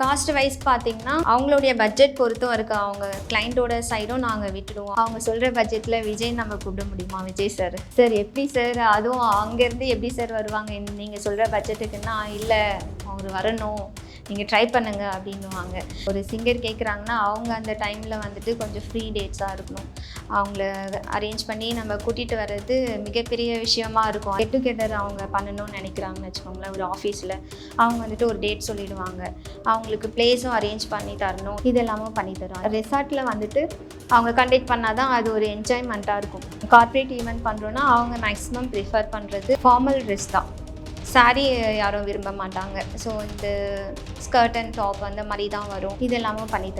Cost wise பார்த்தீங்கன்னா அவங்களுடைய budget பொறுத்தும் இருக்கு. அவங்க கிளைண்ட்டோட சைடும் நாங்கள் விட்டுடுவோம். அவங்க சொல்கிற பட்ஜெட்டில் விஜய் நம்ம கூப்பிட முடியுமா? விஜய் சார் சார் எப்படி சார் அதுவும் அங்கேருந்து எப்படி சார் வருவாங்க? நீங்கள் சொல்கிற பட்ஜெட்டுக்குன்னா இல்லை அவர் வரணும். நீங்கள் ட்ரை பண்ணுங்க அப்படின்னுவாங்க. ஒரு சிங்கர் கேட்குறாங்கன்னா அவங்க அந்த டைமில் வந்துட்டு கொஞ்சம் ஃப்ரீ டேட்ஸாக இருக்கணும். அவங்கள அரேஞ்ச் பண்ணி நம்ம கூட்டிகிட்டு வர்றது மிகப்பெரிய விஷயமா இருக்கும். கெட் டுகெதர் அவங்க பண்ணணும்னு நினைக்கிறாங்கன்னு வச்சுக்கோங்களேன் ஒரு ஆஃபீஸில் அவங்க வந்துட்டு ஒரு டேட் சொல்லிடுவாங்க. அவங்களுக்கு பிளேஸும் அரேஞ்ச் பண்ணி தரணும். இது எல்லாமும் பண்ணி தருவாங்க. ரெசார்ட்டில் வந்துட்டு அவங்க கண்டக்ட் பண்ணால் தான் அது ஒரு என்ஜாய்மெண்ட்டாக இருக்கும். கார்ப்பரேட் ஈவெண்ட் பண்ணுறோன்னா அவங்க மேக்ஸிமம் ப்ரிஃபர் பண்ணுறது ஃபார்மல் ட்ரெஸ் தான். Saree யாரும் விரும்ப மாட்டாங்க. ஸோ இந்த ஸ்கர்ட் அண்ட் டாப் அந்த மாதிரி தான் வரும். இது எல்லாமும் பண்ணி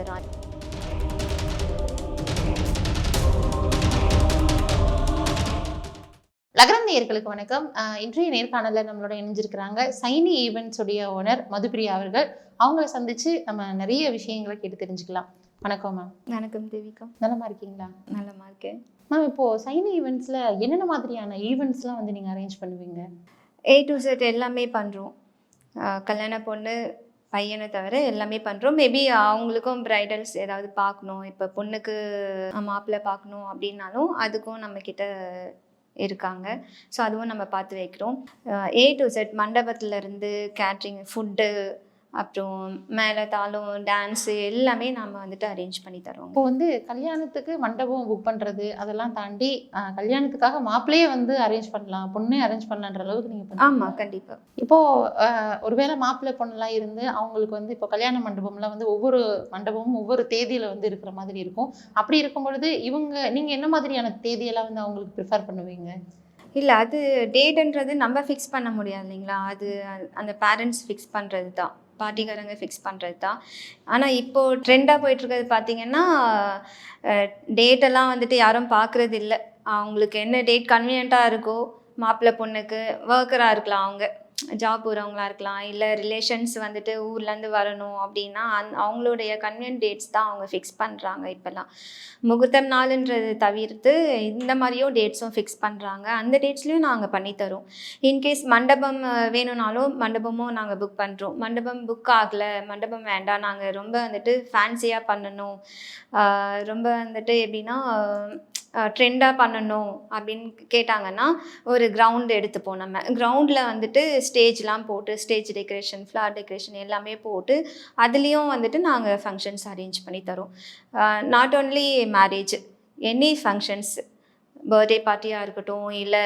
லகரம் நேயர்களுக்கு வணக்கம். இன்றைய நேர்காணல்ல நம்மளோட இணைஞ்சிருக்கிறாங்க சைனி ஈவெண்ட்ஸ் உடைய ஓனர் மதுப்பிரியா அவர்கள். அவங்கள சந்திச்சு நம்ம நிறைய விஷயங்களை கேட்டு தெரிஞ்சுக்கலாம். வணக்கம் மேம். வணக்கம் தேவிகா. நலமா இருக்கீங்களா? நல்லமா இருக்கேன். மேம் இப்போ சைனி ஈவெண்ட்ஸ்ல என்னென்ன மாதிரியான ஈவெண்ட்ஸ்லாம் வந்து நீங்க அரேஞ்ச் பண்ணுவீங்க? ஏ டு செட் எல்லாமே பண்ணுறோம் கல்யாண பொண்ணு பையனை தவிர எல்லாமே பண்ணுறோம் மேபி அவங்களுக்கும் பிரைடல்ஸ் ஏதாவது பார்க்கணும். இப்போ பொண்ணுக்கு மாப்பிள்ளை பார்க்கணும் அப்படின்னாலும் அதுக்கும் நம்மக்கிட்ட இருக்காங்க. ஸோ அதுவும் நம்ம பார்த்து வைக்கிறோம். ஏ டு செட் மண்டபத்துலேருந்து கேட்ரிங் ஃபுட்டு அப்புறம் மேலே தாளம் டான்ஸு எல்லாமே நம்ம வந்துட்டு அரேஞ்ச் பண்ணி தரோங்க இப்போ வந்து கல்யாணத்துக்கு மண்டபம் புக் பண்றது அதெல்லாம் தாண்டி கல்யாணத்துக்காக மாப்பிள்ளையே வந்து அரேஞ்ச் பண்ணலாம் பொண்ணே அரேஞ்ச் பண்ணலான்ற அளவுக்கு நீங்க பண்ணுவீங்க. ஆமாம் கண்டிப்பாக இப்போ அஹ், ஒருவேளை மாப்பிள்ளை பொண்ணுலாம் இருந்து அவங்களுக்கு வந்து இப்போ கல்யாண மண்டபம்லாம் வந்து ஒவ்வொரு மண்டபமும் ஒவ்வொரு தேதியில வந்து இருக்கிற மாதிரி இருக்கும். அப்படி இருக்கும் பொழுது இவங்க நீங்க என்ன மாதிரியான தேதியெல்லாம் வந்து அவங்களுக்கு ப்ரிஃபர் பண்ணுவீங்க? இல்லை அது டேட்டுன்றது நம்ம ஃபிக்ஸ் பண்ண முடியாது இல்லைங்களா? அது அந்த பேரண்ட்ஸ் ஃபிக்ஸ் பண்ணுறது தான் பார்ட்டிக்காரங்க ஃபிக்ஸ் பண்ணுறது தான் ஆனால் இப்போது ட்ரெண்டாக போயிட்டுருக்கிறது பார்த்தீங்கன்னா டேட்டெல்லாம் வந்துட்டு யாரும் பார்க்குறது இல்லை அவங்களுக்கு என்ன டேட் கன்வீனியண்ட்டாக இருக்கோ மாப்பிள்ளை பொண்ணுக்கு ஒர்க்கராக இருக்கலாம் அவங்க. ஜாப் போகிறவங்களா இருக்கலாம் இல்லை ரிலேஷன்ஸ் வந்துட்டு ஊர்லேருந்து வரணும் அப்படின்னா அந் அவங்களுடைய கன்வென்ட் டேட்ஸ் தான் அவங்க ஃபிக்ஸ் பண்ணுறாங்க இப்போல்லாம். முகூர்த்தம் நாளுன்றது தவிர்த்து இந்த மாதிரியும் டேட்ஸும் ஃபிக்ஸ் பண்ணுறாங்க அந்த டேட்ஸ்லையும் நாங்கள் பண்ணித்தரோம் இன்கேஸ் மண்டபம் வேணும்னாலும் மண்டபமும் நாங்கள் புக் பண்ணுறோம் மண்டபம் புக் ஆகலை மண்டபம் வேண்டாம். நாங்கள் ரொம்ப வந்துட்டு ஃபேன்சியாக பண்ணணும். ரொம்ப வந்துட்டு எப்படின்னா ட்ரெண்டாக பண்ணணும் அப்படின்னு கேட்டாங்கன்னா ஒரு கிரவுண்ட் எடுத்துப்போம் நம்ம. கிரவுண்டில் வந்துட்டு ஸ்டேஜ்லாம் போட்டு ஸ்டேஜ் டெக்கரேஷன் ஃப்ளார் டெக்கரேஷன் எல்லாமே போட்டு அதுலேயும் வந்துட்டு நாங்கள் ஃபங்க்ஷன்ஸ் அரேஞ்ச் பண்ணி தரோம். Not only marriage any functions birthday பார்ட்டியாக இருக்கட்டும் இல்லை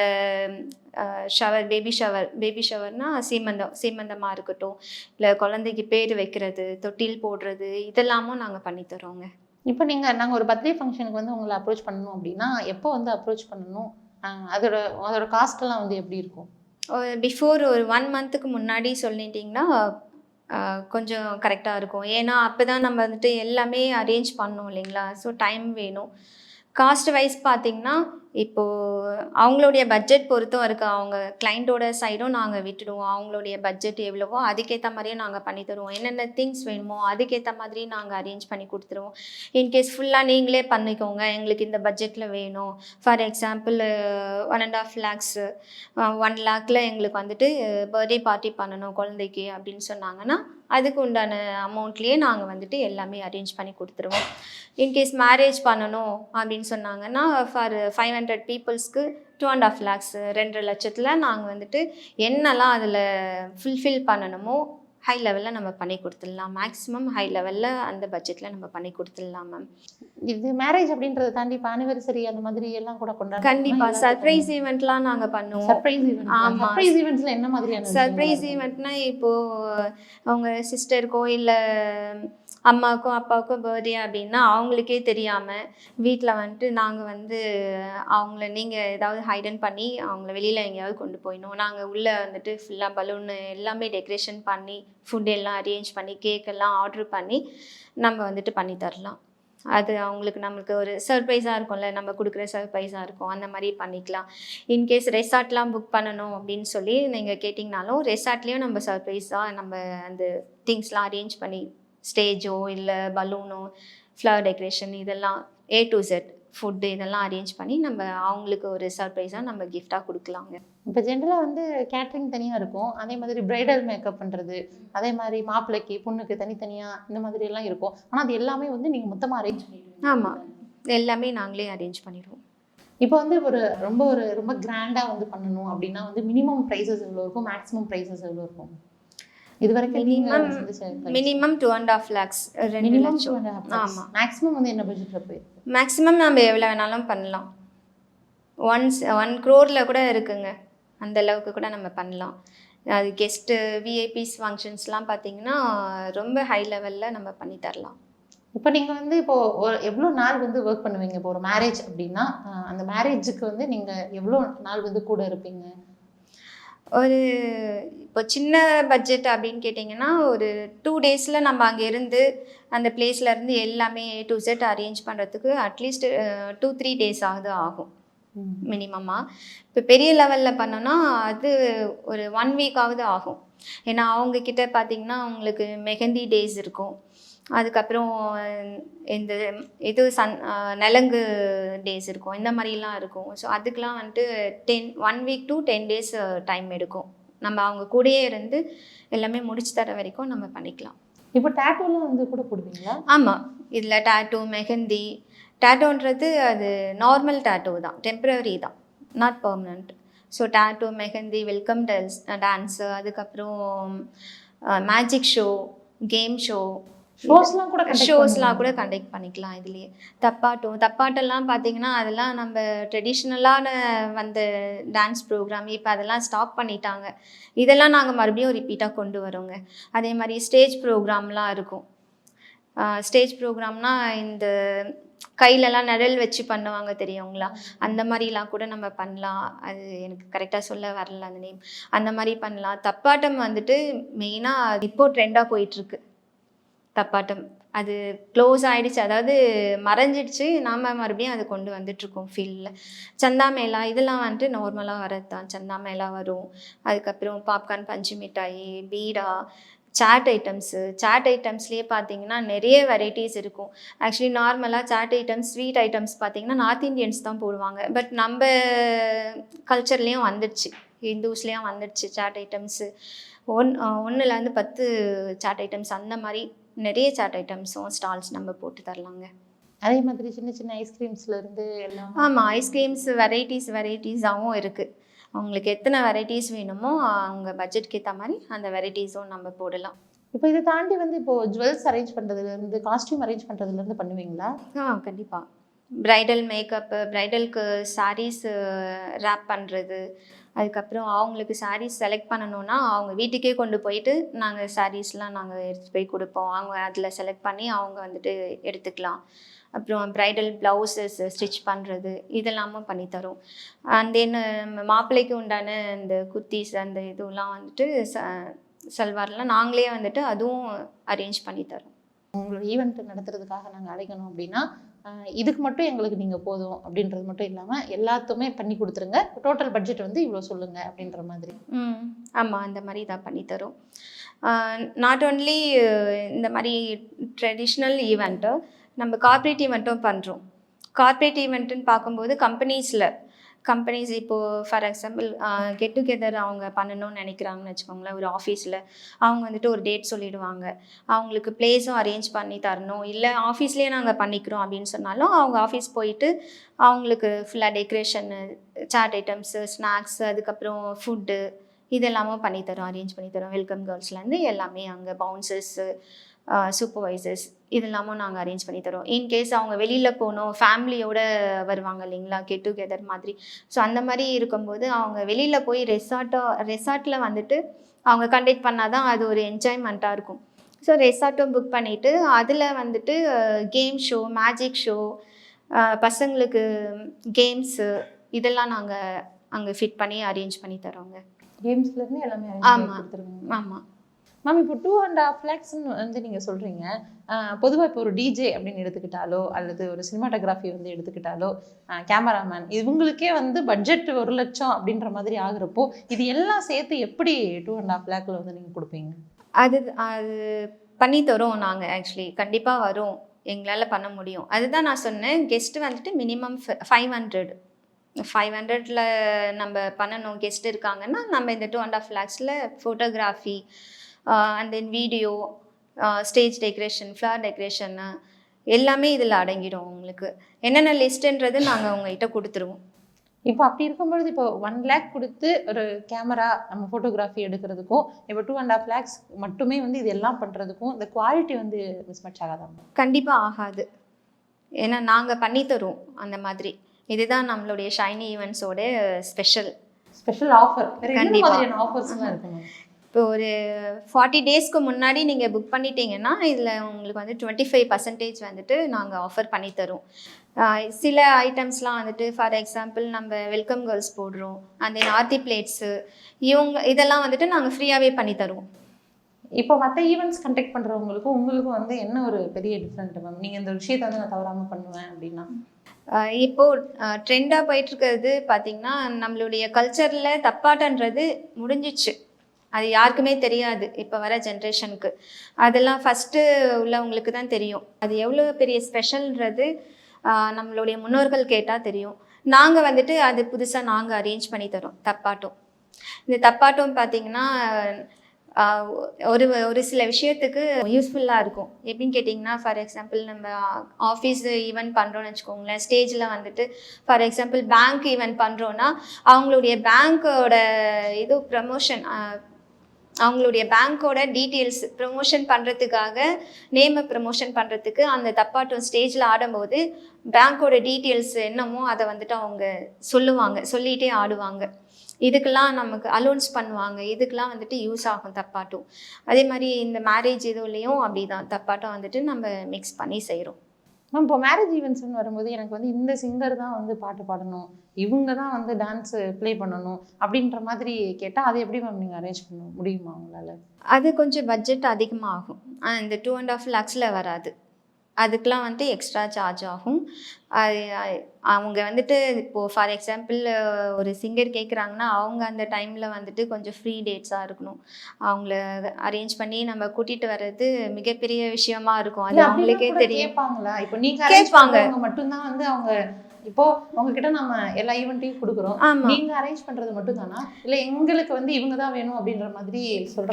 ஷவர் பேபி ஷவர் பேபி ஷவர்னால் சீமந்தம் சீமந்தமாக இருக்கட்டும் இல்லை குழந்தைக்கு பேர் வைக்கிறது தொட்டில் போடுறது இதெல்லாமும் நாங்கள் பண்ணித்தரோங்க இப்போ நீங்கள் நாங்கள் ஒரு பர்த்டே ஃபங்க்ஷனுக்கு வந்து உங்களை அப்ரோச் பண்ணணும் அப்படின்னா எப்போ வந்து அப்ரோச் பண்ணணும்? அதோட அதோட காஸ்ட்லாம் வந்து எப்படி இருக்கும்? பிஃபோர் ஒரு ஒன் மந்த்துக்கு முன்னாடி சொல்லிட்டிங்கன்னா கொஞ்சம் கரெக்டாக இருக்கும். ஏன்னா அப்போ தான் நம்ம வந்துட்டு எல்லாமே அரேஞ்ச் பண்ணோம் இல்லைங்களா? ஸோ டைம் வேணும். காஸ்ட் வைஸ் பார்த்தீங்கன்னா இப்போது அவங்களுடைய பட்ஜெட் பொறுத்தும் இருக்குது அவங்க கிளைண்ட்டோட சைடும் நாங்கள் விட்டுடுவோம். அவங்களுடைய பட்ஜெட் எவ்வளவோ அதுக்கேற்ற மாதிரியும் நாங்கள் பண்ணி தருவோம். என்னென்ன திங்ஸ் வேணுமோ அதுக்கேற்ற மாதிரி நாங்கள் அரேஞ்ச் பண்ணி கொடுத்துருவோம். இன்கேஸ் ஃபுல்லாக நீங்களே பண்ணிக்கோங்க. எங்களுக்கு இந்த பட்ஜெட்டில் வேணும். For example one and half lakhs one லேக்கில் எங்களுக்கு வந்துட்டு பர்த்டே பார்ட்டி பண்ணணும் குழந்தைக்கு அப்படின்னு சொன்னாங்கன்னா அதுக்கு உண்டான அமௌண்ட்லேயே நாங்கள் வந்துட்டு எல்லாமே அரேஞ்ச் பண்ணி கொடுத்துருவோம். இன்கேஸ் மேரேஜ் பண்ணணும் அப்படின்னு சொன்னாங்கன்னா ஃபார் ஃபைவ் ஹண்ட்ரட் பீப்புள்ஸ்க்கு டூ அண்ட் ஆஃப் லேக்ஸ் ரெண்டு லட்சத்தில் நாங்கள் வந்துட்டு என்னெல்லாம் அதில் ஃபுல்ஃபில் பண்ணணுமோ ஹை லெவலில் நம்ம பண்ணி கொடுத்துடலாம். மேக்ஸிமம் ஹை லெவலில் அந்த பட்ஜெட்டில் நம்ம பண்ணி கொடுத்துடலாம் மேம் இது மேரேஜ் அப்படின்றத தாண்டி இப்போ ஆனிவர்சரி அந்த மாதிரி எல்லாம் கூட கொண்டாடுறாங்க கண்டிப்பாக சர்ப்ரைஸ் ஈவெண்ட்லாம் நாங்கள் பண்ணுவோம். சர்ப்ரைஸ் ஈவெண்ட் ஆமா. சர்ப்ரைஸ் ஈவெண்ட்ஸ்ல என்ன மாதிரியான சர்ப்ரைஸ் ஈவெண்ட்னா இப்போது அவங்க சிஸ்டருக்கோ இல்லை அம்மாவுக்கும் அப்பாவுக்கும் பர்த்டே அப்படின்னா அவங்களுக்கே தெரியாமல் வீட்டில் வந்துட்டு நாங்கள் வந்து அவங்கள நீங்கள் ஏதாவது ஹைடன் பண்ணி அவங்கள வெளியில் எங்கேயாவது கொண்டு போயிடணும். நாங்கள் உள்ளே வந்துட்டு ஃபுல்லாக பலூனு எல்லாமே டெக்கரேஷன் பண்ணி ஃபுட் எல்லாம் அரேஞ்ச் பண்ணி கேக் எல்லாம் ஆர்டர் பண்ணி நம்ம வந்துட்டு பண்ணி தரலாம். அது அவங்களுக்கு நம்மளுக்கு ஒரு சர்ப்ரைஸாக இருக்கும்ல. நம்ம கொடுக்குற சர்ப்ரைஸாக இருக்கும். அந்த மாதிரி பண்ணிக்கலாம். இன்கேஸ் ரெசார்ட்லாம் புக் பண்ணணும் அப்படின்னு சொல்லி நீங்கள் கேட்டிங்கனாலும் ரெசார்ட்லேயும் நம்ம சர்ப்ரைஸாக நம்ம அந்த திங்ஸ்லாம் அரேஞ்ச் பண்ணி ஸ்டேஜோ இல்லை பலூனோ ஃப்ளவர் டெக்கரேஷன் இதெல்லாம் ஏ டு செட் ஃபுட்டு இதெல்லாம் அரேஞ்ச் பண்ணி நம்ம அவங்களுக்கு ஒரு சர்ப்ரைஸாக நம்ம கிஃப்டாக கொடுக்கலாங்க. இப்போ ஜென்ரலாக வந்து கேட்ரிங் தனியாக இருக்கும். அதே மாதிரி பிரைடல் மேக்கப் பண்ணுறது அதே மாதிரி மாப்பிள்ளைக்கு பொண்ணுக்கு தனித்தனியாக இந்த மாதிரி எல்லாம் இருக்கும். ஆனால் அது எல்லாமே வந்து நீங்கள் மொத்தமாக அரேஞ்ச் பண்ணிடுவீங்க. ஆமாம் எல்லாமே நாங்களே அரேஞ்ச் பண்ணிடுவோம். இப்போ வந்து ஒரு ரொம்ப ஒரு ரொம்ப கிராண்டாக வந்து பண்ணணும் அப்படின்னா வந்து மினிமம் ப்ரைஸஸ் எவ்வளோ இருக்கும்? மேக்ஸிமம் ப்ரைஸஸ் எவ்வளோ இருக்கும்? இது வரைக்கும் Minimum- minimum two and half lakhs ரெண்டு லட்சம். ஆமா. மேக்ஸிமம் வந்து என்ன பட்ஜெட்டில் போயிருக்கு? மேக்ஸிமம் நம்ம எவ்வளோ வேணாலும் பண்ணலாம். ஒன்ஸ் ஒன் க்ரோரில் கூட இருக்குங்க. அந்த அளவுக்கு கூட நம்ம பண்ணலாம். அது கெஸ்ட்டு விஐபிஸ் ஃபங்க்ஷன்ஸ்லாம் பார்த்தீங்கன்னா ரொம்ப ஹை லெவலில் நம்ம பண்ணி தரலாம். இப்போ நீங்கள் வந்து இப்போ ஒரு எவ்வளோ நாள் வந்து ஒர்க் பண்ணுவீங்க? இப்போ ஒரு மேரேஜ் அப்படின்னா அந்த மேரேஜுக்கு வந்து நீங்கள் எவ்வளோ நாள் வந்து கூட இருப்பீங்க? ஒரு இப்போ சின்ன பட்ஜெட் அப்படின்னு கேட்டிங்கன்னா ஒரு டூ டேஸில் நம்ம அங்கே இருந்து அந்த பிளேஸ்ல இருந்து எல்லாமே டு செட் அரேஞ்ச் பண்ணுறதுக்கு at least two three days ஆகுது ஆகும். மினிமமாக இப்போ பெரிய லெவலில் பண்ணோன்னா அது ஒரு ஒன் வீக்காவது ஆகும். ஏன்னா அவங்க கிட்ட பார்த்தீங்கன்னா அவங்களுக்கு மெஹந்தி டேஸ் இருக்கும். அதுக்கப்புறம் இந்த இது சன் நலங்கு டேஸ் இருக்கும். இந்த மாதிரிலாம் இருக்கும். ஸோ அதுக்கெலாம் வந்துட்டு ten one week to ten days time எடுக்கும். நம்ம அவங்க கூடயே இருந்து எல்லாமே முடிச்சு தர வரைக்கும் நம்ம பண்ணிக்கலாம். இப்போ டேட்டூலாம் வந்து கூட போடுவீங்களா? ஆமாம் இதில் டேட்டூ மெஹந்தி. டேட்டூன்றது அது நார்மல் டேட்டூ தான். டெம்பரரி தான். Not permanent so tattoo mehndi welcome dance dance அதுக்கப்புறம் மேஜிக் ஷோ கேம் ஷோ ஷோஸ்லாம் கூட ஷோஸ்லாம் கூட? கண்டக்ட் பண்ணிக்கலாம் இதுலேயே. தப்பாட்டம். தப்பாட்டெல்லாம் பார்த்தீங்கன்னா அதெல்லாம் நம்ம ட்ரெடிஷ்னலான வந்த டான்ஸ் ப்ரோக்ராம் இப்போ அதெல்லாம் ஸ்டாப் பண்ணிட்டாங்க. இதெல்லாம் நாங்கள் மறுபடியும் ரிப்பீட்டாக கொண்டு வரோங்க. அதே மாதிரி ஸ்டேஜ் ப்ரோக்ராம்லாம் இருக்கும். ஸ்டேஜ் ப்ரோக்ராம்னா இந்த கையிலலாம் நிழல் வச்சு பண்ணுவாங்க தெரியுங்களா? அந்த மாதிரிலாம் கூட நம்ம பண்ணலாம். அது எனக்கு கரெக்டாக சொல்ல வரல அந்த நேம் அந்த மாதிரி பண்ணலாம். தப்பாட்டம் வந்துட்டு மெயினாக இப்போ ட்ரெண்டாக போயிட்டுருக்கு தப்பாட்டம். அது க்ளோஸ் ஆகிடுச்சு அதாவது மறைஞ்சிடுச்சு. நாம் மறுபடியும் அது கொண்டு வந்துட்ருக்கோம் ஃபீல்டில் சந்தா மேளா இதெல்லாம் வந்துட்டு நார்மலாக வரது தான் சந்தா மேளா வரும். அதுக்கப்புறம் பாப்கார்ன் பஞ்சு மிட்டாயி பீடா சாட் ஐட்டம்ஸு சாட் ஐட்டம்ஸ்லேயே பார்த்தீங்கன்னா நிறைய வெரைட்டிஸ் இருக்கும். ஆக்சுவலி நார்மலாக சாட் ஐட்டம்ஸ் ஸ்வீட் ஐட்டம்ஸ் பார்த்தீங்கன்னா நார்த் இந்தியன்ஸ் தான் போடுவாங்க. பட் நம்ம கல்ச்சர்லேயும் வந்துடுச்சு. ஹிந்துஸ்லேயும் வந்துடுச்சு சாட் ஐட்டம்ஸு ஒன் ஒன்றுலேருந்து பத்து சாட் ஐட்டம்ஸ் அந்த மாதிரி நிறைய சாட் ஐட்டம்ஸும் ஸ்டால்ஸ் நம்ம போட்டு தரலாங்க. அதே மாதிரி சின்ன சின்ன ஐஸ்கிரீம்ஸ்ல இருந்து எல்லாம். ஆமாம் ஐஸ்கிரீம்ஸ் வெரைட்டிஸ் வெரைட்டிஸாகவும் இருக்குது அவங்களுக்கு எத்தனை வெரைட்டிஸ் வேணுமோ அவங்க பட்ஜெட்க்கு ஏற்ற மாதிரி அந்த வெரைட்டிஸும் நம்ம போடலாம். இப்போ இதை தாண்டி வந்து இப்போ ஜுவல்ஸ் அரேஞ்ச் பண்றதுல இருந்து காஸ்டியூம் அரேஞ்ச் பண்றதுல இருந்து பண்ணுவீங்களா? ஆ கண்டிப்பாக ப்ரைடல் மேக்கப்பு ப்ரைடலுக்கு சாரீஸ் ரேப் பண்ணுறது அதுக்கப்புறம் அவங்களுக்கு சாரீஸ் செலக்ட் பண்ணணும்னா அவங்க வீட்டுக்கே கொண்டு போயிட்டு நாங்கள் சாரீஸ்லாம் நாங்கள் எடுத்துகிட்டு போய் கொடுப்போம். அவங்க அதில் செலக்ட் பண்ணி அவங்க வந்துட்டு எடுத்துக்கலாம். அப்புறம் ப்ரைடல் ப்ளவுசஸ் ஸ்டிச் பண்ணுறது இதெல்லாமும் பண்ணித்தரும். அண்ட் தென் மாப்பிள்ளைக்கு உண்டான இந்த குர்த்திஸ் அந்த இதுலாம் வந்துட்டு ச சல்வார்லாம் நாங்களே வந்துட்டு அதுவும் அரேஞ்ச் பண்ணி தரோம் உங்களோட ஈவெண்ட் நடத்துறதுக்காக நாங்கள் அழைக்கணும் அப்படின்னா இதுக்கு மட்டும் எங்களுக்கு நீங்கள் போதும் அப்படின்றது மட்டும் இல்லாமல் எல்லாத்துமே பண்ணி கொடுத்துருங்க. டோட்டல் பட்ஜெட் வந்து இவ்வளோ சொல்லுங்கள் அப்படின்ற மாதிரி. ம் ஆமாம் அந்த மாதிரி தான் பண்ணித்தரும் நாட் ஓன்லி இந்த மாதிரி ட்ரெடிஷ்னல் ஈவெண்ட்டு நம்ம கார்ப்ரேட் ஈவெண்ட்டும் பண்ணுறோம் கார்ப்ரேட் ஈவெண்ட்டுன்னு பார்க்கும்போது கம்பெனிஸில் கம்பெனிஸ் இப்போது ஃபார் எக்ஸாம்பிள் கெட் டுகெதர் அவங்க பண்ணணும்னு நினைக்கிறாங்கன்னு வச்சுக்கோங்களேன் ஒரு ஆஃபீஸில் அவங்க வந்துட்டு ஒரு டேட் சொல்லிடுவாங்க. அவங்களுக்கு பிளேஸும் அரேஞ்ச் பண்ணி தரணும். இல்லை ஆஃபீஸ்லேயே நாங்கள் பண்ணிக்கிறோம் அப்படின்னு சொன்னாலும் அவங்க ஆஃபீஸ் போயிட்டு அவங்களுக்கு ஃபுல்லாக டெக்கரேஷனு சாட் ஐட்டம்ஸு ஸ்நாக்ஸ் அதுக்கப்புறம் ஃபுட்டு இதெல்லாமும் பண்ணித்தரோம் அரேஞ்ச் பண்ணித்தரோம் வெல்கம் கேர்ள்ஸ்லேருந்து எல்லாமே அங்கே பவுன்சர்ஸு சூப்பர்வைசர்ஸ் இதெல்லாமும் நாங்கள் அரேஞ்ச் பண்ணி தரோம் இன்கேஸ் அவங்க வெளியில் போகணும் ஃபேமிலியோட வருவாங்க இல்லைங்களா? கெட் டுகெதர் மாதிரி. ஸோ அந்த மாதிரி இருக்கும்போது அவங்க வெளியில் போய் ரெசார்ட்டாக ரெசார்ட்டில் வந்துட்டு அவங்க கண்டக்ட் பண்ணால் தான் அது ஒரு என்ஜாய்மெண்ட்டாக இருக்கும். ஸோ ரெசார்ட்டும் புக் பண்ணிவிட்டு அதில் வந்துட்டு கேம் ஷோ மேஜிக் ஷோ பசங்களுக்கு கேம்ஸு இதெல்லாம் நாங்கள் அங்கே ஃபிட் பண்ணி அரேஞ்ச் பண்ணி தரோங்க. கேம்ஸ்ல இருந்து எல்லாமே ஆமா. அரேஞ்ச் கொடுத்துருவீங்க. ஆமாம் மேம் இப்போ டூ அண்ட் ஹாஃப் லேக்ஸ்னு வந்து நீங்கள் சொல்கிறீங்க பொதுவாக இப்போ ஒரு டிஜே அப்படின்னு எடுத்துக்கிட்டாலோ அல்லது ஒரு சினிமாட்டோகிராஃபி வந்து எடுத்துக்கிட்டாலோ கேமராமேன் இவங்களுக்கே வந்து பட்ஜெட் ஒரு லட்சம் அப்படின்ற மாதிரி ஆகுறப்போ இது எல்லாம் சேர்த்து எப்படி டூ அண்ட் ஹாஃப் லேக்கில் வந்து நீங்கள் கொடுப்பீங்க? அது அது பண்ணி தரோம் நாங்கள் ஆக்சுவலி கண்டிப்பாக வரும். எங்களால் பண்ண முடியும். அதுதான் நான் சொன்னேன். கெஸ்ட்டு வந்துட்டு மினிமம் ஃபைவ் ஹண்ட்ரட் ஃபைவ் ஹண்ட்ரடில் நம்ம பண்ணணும். கெஸ்ட் இருக்காங்கன்னா நம்ம இந்த two and half லேக்ஸில் photography and then video stage decoration flower decoration எல்லாமே இதில் அடங்கிடும் உங்களுக்கு. என்னென்ன லிஸ்ட்டுன்றது நாங்கள் உங்ககிட்ட கொடுத்துருவோம். இப்போ அப்படி இருக்கும்பொழுது இப்போ ஒன் லேக் கொடுத்து ஒரு கேமரா நம்ம ஃபோட்டோகிராஃபி எடுக்கிறதுக்கும் இப்போ டூ அண்ட் ஹாஃப் லேக்ஸ் மட்டுமே வந்து இது எல்லாம் பண்ணுறதுக்கும் இந்த குவாலிட்டி வந்து மிஸ் மேட்ச் ஆகாதான் கண்டிப்பாக ஆகாது. ஏன்னா நாங்கள் பண்ணி தருவோம் அந்த மாதிரி. இதுதான் நம்மளுடைய ஷைனி ஈவெண்ட்ஸோட ஸ்பெஷல் ஸ்பெஷல் ஆஃபர் வேற என்ன கண்டிப்பா. மாதிரியான ஆஃபர்ஸ்லாம் இருக்கு மேம் இப்போ ஒரு ஃபார்ட்டி டேஸ்க்கு முன்னாடி நீங்கள் புக் பண்ணிட்டீங்கன்னா இதில் உங்களுக்கு வந்து டுவெண்ட்டி ஃபைவ் பர்சன்டேஜ் வந்துட்டு நாங்கள் ஆஃபர் பண்ணி தரோம் சில ஐட்டம்ஸ்லாம் வந்துட்டு ஃபார் எக்ஸாம்பிள் நம்ம வெல்கம் கேர்ள்ஸ் போடுறோம். அந்த தென் ஆர்த்தி பிளேட்ஸு இவங்க இதெல்லாம் வந்துட்டு நாங்கள் ஃப்ரீயாகவே பண்ணி தருவோம். இப்போ மற்ற ஈவெண்ட்ஸ் கண்டக்ட் பண்ணுறவங்களுக்கும் உங்களுக்கும் வந்து என்ன ஒரு பெரிய டிஃப்ரெண்ட் மேம் நீங்கள் இந்த விஷயத்தை வந்து நான் தவறாமல் பண்ணுவேன் அப்படின்னா? ஆஹ் இப்போ ட்ரெண்டாக போயிட்டு இருக்கிறது பார்த்தீங்கன்னா நம்மளுடைய கல்ச்சரில் தப்பாட்டன்றது முடிஞ்சிச்சு. அது யாருக்குமே தெரியாது இப்போ வர ஜென்ரேஷனுக்கு அதெல்லாம் ஃபஸ்ட்டு உள்ளவங்களுக்கு தான் தெரியும். அது எவ்வளோ பெரிய ஸ்பெஷல்ன்றது நம்மளுடைய முன்னோர்கள் கேட்டால் தெரியும். நாங்கள் வந்துட்டு அது புதுசாக நாங்கள் அரேஞ்ச் பண்ணி தரோம் தப்பாட்டம். இந்த தப்பாட்டம் பார்த்தீங்கன்னா ஒரு ஒரு சில விஷயத்துக்கு யூஸ்ஃபுல்லாக இருக்கும். எப்படின்னு கேட்டிங்கன்னா ஃபார் எக்ஸாம்பிள் நம்ம ஆஃபீஸ் ஈவெண்ட் பண்ணுறோன்னு வச்சுக்கோங்களேன் ஸ்டேஜில் வந்துட்டு ஃபார் எக்ஸாம்பிள் பேங்க் ஈவெண்ட் பண்ணுறோன்னா அவங்களுடைய பேங்க்கோட இது ப்ரமோஷன் அவங்களுடைய பேங்க்கோட டீட்டெயில்ஸ் ப்ரமோஷன் பண்ணுறதுக்காக நேமை ப்ரமோஷன் பண்ணுறதுக்கு அந்த தப்பாட்டம் ஸ்டேஜில் ஆடும்போது பேங்க்கோட டீட்டெயில்ஸ் என்னமோ அதை வந்துட்டு அவங்க சொல்லுவாங்க சொல்லிகிட்டே ஆடுவாங்க. இதுக்கெல்லாம் நமக்கு அலோன்ஸ் பண்ணுவாங்க. இதுக்கெல்லாம் வந்துட்டு யூஸ் ஆகும் தப்பாட்டம். அதே மாதிரி இந்த மேரேஜ் இதுலேயும் அப்படி தான் தப்பாட்டம் வந்துட்டு நம்ம மிக்ஸ் பண்ணி செய்கிறோம் மேம் இப்போ மேரேஜ் ஈவெண்ட்ஸ்னு வரும்போது எனக்கு வந்து இந்த சிங்கர் தான் வந்து பாட்டு பாடணும். இவங்க தான் வந்து டான்ஸ் ப்ளே பண்ணணும் அப்படின்ற மாதிரி கேட்டால் அதை எப்படி மேம் நீங்கள் அரேஞ்ச் பண்ண முடியுமா உங்களால்? அது கொஞ்சம் பட்ஜெட் அதிகமாகும். ஆஹ் இந்த டூ அண்ட் ஆஃப் லேக்ஸில் வராது. அதுக்கெலாம் வந்துட்டு எக்ஸ்ட்ரா சார்ஜ் ஆகும். அது அவங்க வந்துட்டு இப்போது ஃபார் எக்ஸாம்பிள் ஒரு சிங்கர் கேட்குறாங்கன்னா அவங்க அந்த டைமில் வந்துட்டு கொஞ்சம் ஃப்ரீ டேட்ஸாக இருக்கணும். அவங்கள அரேஞ்ச் பண்ணி நம்ம கூட்டிகிட்டு வர்றது மிகப்பெரிய விஷயமா இருக்கும். அது அவங்களுக்கே தெரியும். கேட்பாங்க. மட்டும்தான் வந்து அவங்க இப்போ உங்ககிட்ட நம்ம எல்லா ஈவெண்ட்டையும் கொடுக்குறோம். நீங்க அரேஞ்ச் பண்றது மட்டும் தானா இல்ல எங்களுக்கு வந்து இவங்க தான் வேணும் அப்படின்ற மாதிரி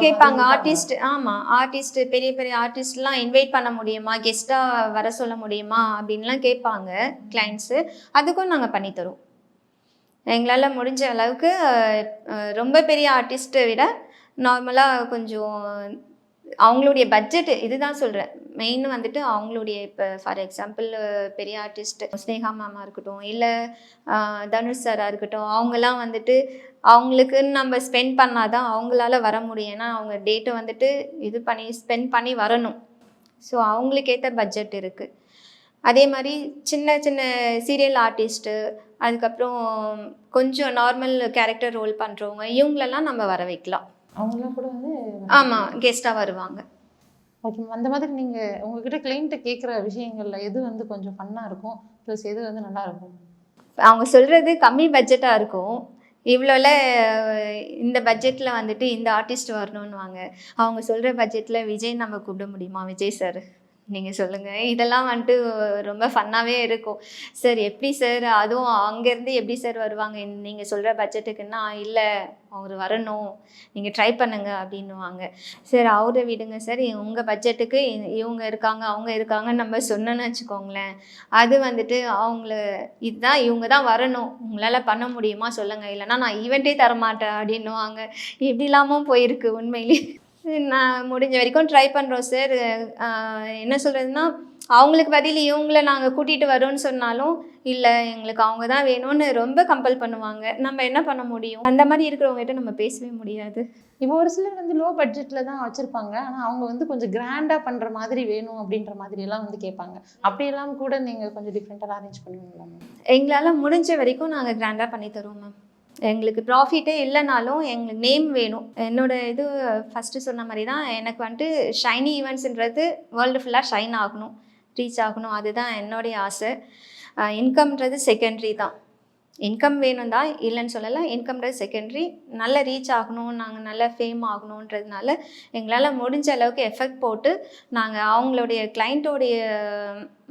கேட்பாங்க. ஆர்டிஸ்ட் ஆமாம் ஆர்டிஸ்ட் பெரிய பெரிய ஆர்டிஸ்ட்லாம் இன்வைட் பண்ண முடியுமா? கெஸ்ட்டாக வர சொல்ல முடியுமா? அப்படின்லாம் கேட்பாங்க கிளைண்ட்ஸு அதுக்கும் நாங்கள் பண்ணித்தரோம் எங்களால் முடிஞ்ச அளவுக்கு ரொம்ப பெரிய ஆர்டிஸ்ட்டை விட நார்மலாக கொஞ்சம் அவங்களுடைய பட்ஜெட் இதுதான் சொல்கிறேன் மெயின் வந்துட்டு அவங்களுடைய இப்போ ஃபார் எக்ஸாம்பிள் பெரிய ஆர்டிஸ்ட் ஸ்னேகா மேமாக இருக்கட்டும் இல்லை தனுஷ் சாராக இருக்கட்டும் அவங்கெல்லாம் வந்துட்டு அவங்களுக்குன்னு நம்ம ஸ்பெண்ட் பண்ணால் தான் அவங்களால வர முடியும். ஏன்னா அவங்க டேட்டை வந்துட்டு இது பண்ணி ஸ்பெண்ட் பண்ணி வரணும். ஸோ அவங்களுக்கேற்ற பட்ஜெட் இருக்குது அதே மாதிரி சின்ன சின்ன சீரியல் ஆர்டிஸ்ட்டு அதுக்கப்புறம் கொஞ்சம் நார்மல் கேரக்டர் ரோல் பண்ணுறவங்க இவங்களெல்லாம் நம்ம வர வைக்கலாம். அவங்களாம் கூட வந்து ஆமாம் கெஸ்ட்டாக வருவாங்க. ஓகே அந்த மாதிரி நீங்க உங்ககிட்ட கிளைண்ட் கேட்குற விஷயங்கள்ல எது வந்து கொஞ்சம் ஃபன்னா இருக்கும்? ப்ளஸ் எது வந்து நல்லா இருக்கும்? அவங்க சொல்கிறது கம்மி பட்ஜெட்டாக இருக்கும். இவ்வளோல இந்த பட்ஜெட்டில் வந்துட்டு இந்த ஆர்டிஸ்ட் வரணும்னுவாங்க. அவங்க சொல்கிற பட்ஜெட்டில் விஜய் நம்ம கூப்பிட முடியுமா? விஜய் சார் நீங்கள் சொல்லுங்கள் இதெல்லாம் வந்துட்டு ரொம்ப ஃபன்னாகவே இருக்கும். சார் எப்படி சார்? அதுவும் அங்கேருந்து எப்படி சார் வருவாங்க? நீங்கள் சொல்கிற பட்ஜெட்டுக்குன்னா இல்லை அவர் வரணும். நீங்கள் ட்ரை பண்ணுங்க அப்படின்னுவாங்க. சார் அவரை விடுங்க சார். உங்கள் பட்ஜெட்டுக்கு இவங்க இருக்காங்க அவங்க இருக்காங்கன்னு நம்ம சொன்னோன்னு வச்சுக்கோங்களேன். அது வந்துட்டு அவங்கள இதுதான் இவங்க தான் வரணும். உங்களால் பண்ண முடியுமா? சொல்லுங்கள் இல்லைன்னா நான் ஈவெண்ட்டே தரமாட்டேன் அப்படின்னுவாங்க. இப்படி இல்லாமல் போயிருக்கு உண்மையிலே. நான் முடிஞ்ச வரைக்கும் ட்ரை பண்ணுறோம் சார் என்ன சொல்கிறதுனா அவங்களுக்கு பதில் இவங்கள நாங்கள் கூட்டிகிட்டு வரோன்னு சொன்னாலும் இல்லை எங்களுக்கு அவங்க தான் வேணும்னு ரொம்ப கம்பல் பண்ணுவாங்க. நம்ம என்ன பண்ண முடியும்? அந்த மாதிரி இருக்கிறவங்ககிட்ட நம்ம பேசவே முடியாது. இப்போ ஒரு சிலர் வந்து லோ பட்ஜெட்ல தான் வச்சிருப்பாங்க. ஆனா அவங்க வந்து கொஞ்சம் கிராண்டா பண்ற மாதிரி வேணும் அப்படின்ற மாதிரி எல்லாம் வந்து கேட்பாங்க. அப்படியெல்லாம் கூட நீங்க கொஞ்சம் டிஃப்ரெண்டாக அரேஞ்ச் பண்ணுவீங்களா மேம் எங்களால் முடிஞ்ச வரைக்கும் நாங்கள் கிராண்டாக பண்ணி தருவோம் மேம் எங்களுக்கு ப்ராஃபிட்டே இல்லைனாலும் எங்களுக்கு நேம் வேணும். என்னோட இது ஃபஸ்ட்டு சொன்ன மாதிரி தான் எனக்கு வந்துட்டு ஷைனி ஈவெண்ட்ஸுன்றது வேர்ல்டு ஃபுல்லாக ஷைன் ஆகணும் ரீச் ஆகணும். அதுதான் என்னுடைய ஆசை. இன்கம்ன்றது செகண்ட்ரி தான். இன்கம் வேணும் தான் இல்லைன்னு சொல்லலை. இன்கம்ன்றது செகண்ட்ரி நல்ல ரீச் ஆகணும் நாங்கள் நல்ல ஃபேம் ஆகணுன்றதுனால எங்களால் முடிஞ்ச அளவுக்கு எஃபெக்ட் போட்டு நாங்கள் அவங்களுடைய கிளைண்ட்டோடைய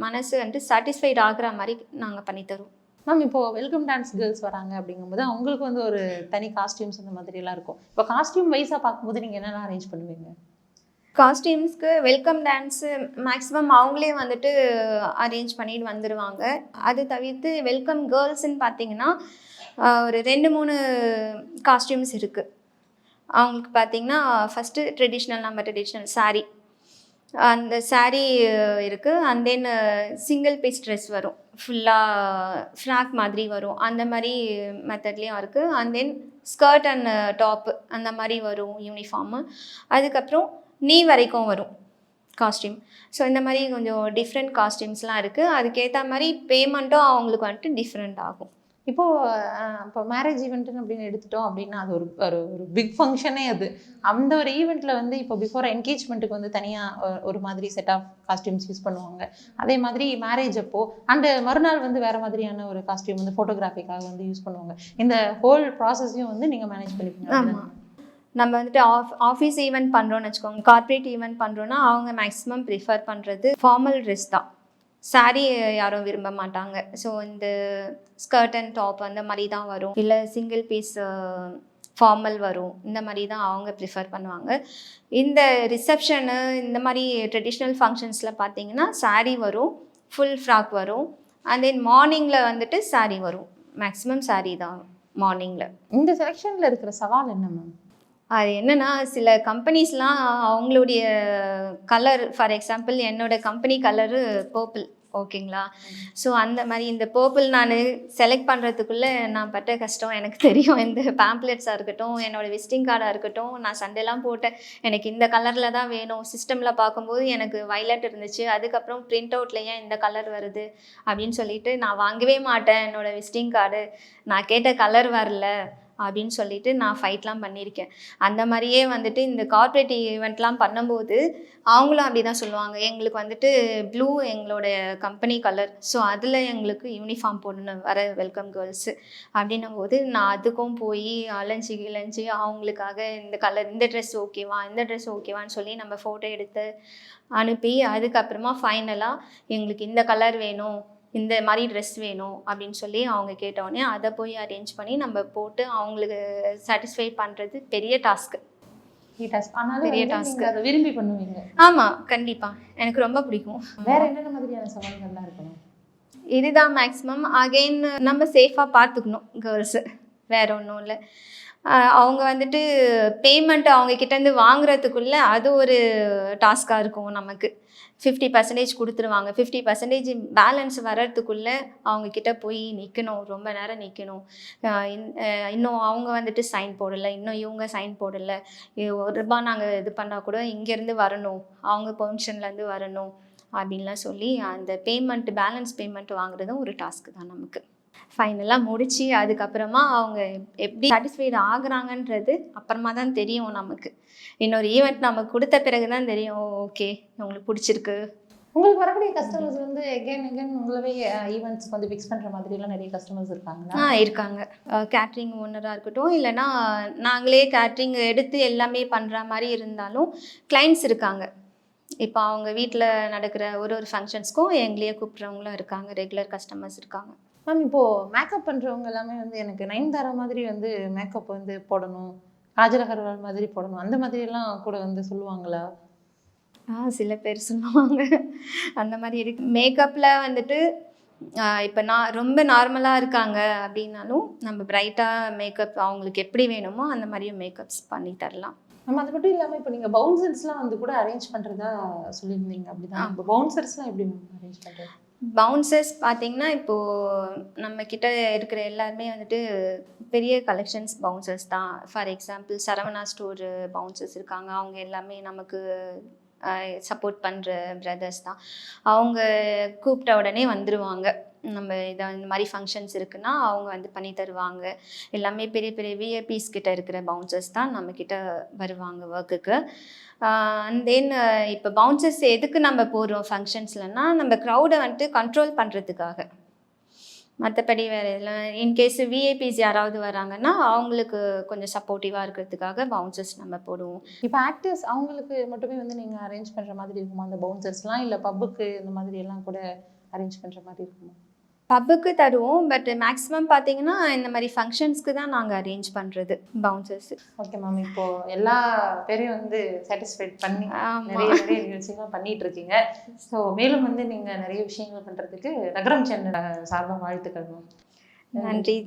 மனசு வந்துட்டு சாட்டிஸ்ஃபைட் ஆகுற மாதிரி நாங்கள் பண்ணித்தருவோம். மேம் இப்போது வெல்கம் டான்ஸ் கேர்ள்ஸ் வராங்க அப்படிங்கும்போது அவங்களுக்கு வந்து ஒரு தனி காஸ்டியூம்ஸ் அந்த மாதிரிலாம் இருக்கும். இப்போ காஸ்டியூம் வைஸாக பார்க்கும்போது நீங்கள் என்னென்ன அரேஞ்ச் பண்ணுவீங்க? காஸ்டியூம்ஸ்க்கு வெல்கம் டான்ஸு மேக்ஸிமம் அவங்களே வந்துட்டு அரேஞ்ச் பண்ணிட்டு வந்துடுவாங்க அது தவிர்த்து வெல்கம் கேர்ள்ஸ்ன்னு பார்த்தீங்கன்னா ஒரு ரெண்டு மூணு காஸ்டியூம்ஸ் இருக்குது அவங்களுக்கு பார்த்தீங்கன்னா ஃபஸ்ட்டு ட்ரெடிஷ்னல் நம்ம ட்ரெடிஷ்னல் சாரீ அந்த சாரீ இருக்குது and then single piece dress வரும். ஃபுல்லாக ஃப்ராக் மாதிரி வரும். அந்த மாதிரி மெத்தட்லேயும் இருக்குது and then skirt and top அந்த மாதிரி வரும் யூனிஃபார்மு அதுக்கப்புறம் நீ வரைக்கும் வரும் காஸ்டியூம் ஸோ இந்த மாதிரி கொஞ்சம் டிஃப்ரெண்ட் காஸ்டியூம்ஸ்லாம் இருக்குது அதுக்கேற்ற மாதிரி பேமெண்ட்டும் அவங்களுக்கு வந்துட்டு டிஃப்ரெண்ட் ஆகும். இப்போது இப்போ மேரேஜ் ஈவெண்ட்னு அப்படின்னு எடுத்துட்டோம் அப்படின்னா அது ஒரு ஒரு ஒரு பிக் ஃபங்க்ஷனே அது. அந்த ஒரு ஈவெண்ட்டில் வந்து இப்போ பிஃபோர் என்கேஜ்மெண்ட்டுக்கு வந்து தனியாக ஒரு மாதிரி செட் ஆஃப் காஸ்டியூம்ஸ் யூஸ் பண்ணுவாங்க. அதே மாதிரி மேரேஜ் அப்போது அண்டு மறுநாள் வந்து வேறு மாதிரியான ஒரு காஸ்டியூம் வந்து ஃபோட்டோகிராஃபிக்காக வந்து யூஸ் பண்ணுவாங்க. இந்த ஹோல் ப்ராசஸையும் வந்து நீங்கள் மேனேஜ் பண்ணிப்பீங்க நம்ம வந்துட்டு ஆஃப் ஆஃபீஸ் ஈவெண்ட் பண்ணுறோன்னு வச்சுக்கோங்க கார்ப்பரேட் ஈவெண்ட் பண்ணுறோன்னா அவங்க மேக்ஸிமம் ப்ரிஃபர் பண்ணுறது ஃபார்மல் ட்ரெஸ் தான். சாரீ யாரும் விரும்ப மாட்டாங்க. ஸோ இந்த ஸ்கர்ட் அண்ட் டாப் அந்த மாதிரி தான் வரும். இல்லை சிங்கிள் பீஸ் ஃபார்மல் வரும். இந்த மாதிரி தான் அவங்க ப்ரிஃபர் பண்ணுவாங்க. இந்த ரிசப்ஷனு இந்த மாதிரி ட்ரெடிஷ்னல் ஃபங்க்ஷன்ஸில் பார்த்தீங்கன்னா சாரீ வரும் ஃபுல் ஃப்ராக் வரும். அண்ட் தென் மார்னிங்கில் வந்துட்டு சாரீ வரும். மேக்ஸிமம் சாரீ தான் மார்னிங்கில் இந்த செலெக்ஷனில் இருக்கிற சவால் என்ன மேம் அது என்னன்னா சில கம்பெனிஸ்லாம் அவங்களுடைய கலர் ஃபார் எக்ஸாம்பிள் என்னோட கம்பெனி கலரு பர்பிள் ஓகேங்களா ஸோ அந்த மாதிரி இந்த பர்பிள் நான் செலக்ட் பண்ணுறதுக்குள்ளே நான் பட்ட கஷ்டம். எனக்கு தெரியும் இந்த பேம்ப்ளெட்ஸாக இருக்கட்டும் என்னோடய விசிட்டிங் கார்டாக இருக்கட்டும் நான் சண்டேலாம் போட்டேன். எனக்கு இந்த கலரில் தான் வேணும். சிஸ்டமில் பார்க்கும்போது எனக்கு வைலட் இருந்துச்சு. அதுக்கப்புறம் பிரிண்ட் அவுட்டில் ஏன் இந்த கலர் வருது? அப்படின்னு சொல்லிட்டு நான் வாங்கவே மாட்டேன் என்னோட விசிட்டிங் கார்டு நான் கேட்ட கலர் வரல. அப்படின்னு சொல்லிட்டு நான் ஃபைட்லாம் பண்ணியிருக்கேன். அந்த மாதிரியே வந்துட்டு இந்த கார்ப்பரேட் ஈவெண்ட்லாம் பண்ணும்போது அவங்களும் அப்படி தான் சொல்லுவாங்க. எங்களுக்கு வந்துட்டு ப்ளூ எங்களோட கம்பெனி கலர் ஸோ அதில் எங்களுக்கு யூனிஃபார்ம் போடணும் வர வெல்கம் கேர்ள்ஸு அப்படின்னும் போது நான் அதுக்கும் போய் அலைஞ்சி கிழஞ்சி அவங்களுக்காக இந்த கலர் இந்த ட்ரெஸ் ஓகேவா இந்த ட்ரெஸ் ஓகேவான்னு சொல்லி நம்ம ஃபோட்டோ எடுத்து அனுப்பி அதுக்கப்புறமா ஃபைனலாக எங்களுக்கு இந்த கலர் வேணும். இந்த மாதிரி ட்ரெஸ் வேணும் அப்படின்னு சொல்லி அவங்க கேட்டோடனே அதை போய் அரேஞ்ச் பண்ணி நம்ம போட்டு அவங்களுக்கு சாட்டிஸ்ஃபை பண்ணுறது பெரிய டாஸ்க்கு பெரிய. நீங்க அதை விரும்பி பண்ணுவீங்க. ஆமாம் கண்டிப்பாக எனக்கு ரொம்ப பிடிக்கும். வேற என்னென்ன மாதிரியான சவால்கள்லாம் இருக்கணும்? இதுதான் மேக்ஸிமம் அகைன் நம்ம சேஃபாக பார்த்துக்கணும் கேர்ள்ஸு வேற ஒன்றும் இல்லை. அவங்க வந்துட்டு பேமெண்ட் அவங்க கிட்டேருந்து வாங்குறதுக்குள்ளே அது ஒரு டாஸ்காக இருக்கும் நமக்கு. ஃபிஃப்டி பர்சன்டேஜ் கொடுத்துருவாங்க. ஃபிஃப்டி பர்சன்டேஜ் பேலன்ஸ் வர்றதுக்குள்ளே அவங்கக்கிட்ட போய் நிற்கணும் ரொம்ப நேரம் நிற்கணும் இன்னும் அவங்க வந்துட்டு சைன் போடலை. இன்னும் இவங்க சைன் போடலை. ஒரு ரூபா நாங்கள் இது பண்ணால் கூட இங்கேருந்து வரணும். அவங்க பெர்மிஷன்லேருந்து வரணும். அப்படின்லாம் சொல்லி அந்த பேமெண்ட் பேலன்ஸ் பேமெண்ட் வாங்குறதும் ஒரு டாஸ்க்கு தான் நமக்கு. ஃபைனலாக முடிச்சு அதுக்கப்புறமா அவங்க எப்படி சாட்டிஸ்ஃபைடு ஆகுறாங்கன்றது அப்புறமா தான் தெரியும் நமக்கு. இன்னொரு ஈவெண்ட் நமக்கு கொடுத்த பிறகு தான் தெரியும் ஓகே உங்களுக்கு பிடிச்சிருக்கு. உங்களுக்கு வரக்கூடிய கஸ்டமர்ஸ் வந்து எகைன் எகைன் உங்களவே ஈவெண்ட்ஸ்க்கு வந்து ஃபிக்ஸ் பண்ற மாதிரி எல்லாம் நிறைய கஸ்டமர்ஸ் இருக்காங்களா? ஆ இருக்காங்க. கேட்ரிங் ஓனராக இருக்கட்டும் இல்லைன்னா நாங்களே கேட்ரிங் எடுத்து எல்லாமே பண்ணுற மாதிரி இருந்தாலும் கிளைண்ட்ஸ் இருக்காங்க. இப்போ அவங்க வீட்டில் நடக்கிற ஒரு ஒரு ஃபங்க்ஷன்ஸ்க்கும் எங்களையே கூப்பிட்றவங்களும் இருக்காங்க ரெகுலர் கஸ்டமர்ஸ் இருக்காங்க. மேம் இப்போ மேக்கப் பண்றவங்க எல்லாமே வந்து எனக்கு நயன்தாரா மாதிரி வந்து மேக்கப் வந்து போடணும். காஜல் அகர்வால் மாதிரி போடணும். அந்த மாதிரி எல்லாம் கூட வந்து சொல்லுவாங்களா? ஆ சில பேர் சொல்லுவாங்க. அந்த மாதிரி இருக்கு. மேக்கப்பில் வந்துட்டு இப்போ நான் ரொம்ப நார்மலாக இருக்காங்க அப்படின்னாலும் நம்ம பிரைட்டாக மேக்கப் அவங்களுக்கு எப்படி வேணுமோ அந்த மாதிரியும் மேக்கப்ஸ் பண்ணி தரலாம். நம்ம அது மட்டும் இல்லாம இப்போ நீங்க பவுன்சர்ஸ்லாம் வந்து கூட அரேஞ்ச் பண்றதா சொல்லியிருந்தீங்க. அப்படிதான். இப்போ பவுன்சர்ஸ்லாம் எப்படி அரேஞ்ச் பண்றது? பவுன்சர்ஸ் பார்த்தீங்கன்னா இப்போது நம்ம கிட்ட இருக்கிற எல்லாருமே வந்துட்டு பெரிய கலெக்ஷன்ஸ் பவுன்சர்ஸ் தான். For example Saravana store bouncers இருக்காங்க. அவங்க எல்லாமே நமக்கு சப்போர்ட் பண்ணுற பிரதர்ஸ் தான். அவங்க கூப்பிட்ட உடனே வந்துடுவாங்க நம்ம இதை இந்த மாதிரி ஃபங்க்ஷன்ஸ் இருக்குன்னா அவங்க வந்து பண்ணி தருவாங்க. எல்லாமே பெரிய பெரிய விஐபிஸ் கிட்ட இருக்கிற பவுன்சர்ஸ் தான் நம்மக்கிட்ட வருவாங்க ஒர்க்குக்கு அண்ட் தென் இப்போ பவுன்சர்ஸ் எதுக்கு நம்ம போடுறோம் ஃபங்க்ஷன்ஸ்லன்னா நம்ம க்ரௌடை வந்துட்டு கண்ட்ரோல் பண்ணுறதுக்காக மற்றபடி வேறு எல்லாம் இன்கேஸ் விஐபிஸ் யாராவது வராங்கன்னா அவங்களுக்கு கொஞ்சம் சப்போர்ட்டிவாக இருக்கிறதுக்காக பவுன்சர்ஸ் நம்ம போடுவோம். இப்போ ஆக்டர்ஸ் அவங்களுக்கு மட்டுமே வந்து நீங்கள் அரேஞ்ச் பண்ணுற மாதிரி இருக்குமா? அந்த பவுன்சர்ஸ்லாம் இல்லை பப்புக்கு இந்த மாதிரி எல்லாம் கூட அரேஞ்ச் பண்ணுற மாதிரி இருக்குமா? பப்புக்கு தருவோம் பட் மேக்ஸிமம் பார்த்தீங்கன்னா இந்த மாதிரி ஃபங்க்ஷன்ஸ்க்கு தான் நாங்கள் அரேஞ்ச் பண்ணுறது பவுன்சர்ஸ் ஓகே மேம் இப்போ எல்லா பேரையும் வந்து சாட்டிஸ்ஃபைட் பண்ணி நிறைய நிறைய நிகழ்ச்சிகள் பண்ணிட்டு இருக்கீங்க ஸோ மேலும் வந்து நீங்க நிறைய விஷயங்கள் பண்றதுக்கு நகரம் சென்னை சார்பாக வாழ்த்துக்கள் மேம் நன்றி.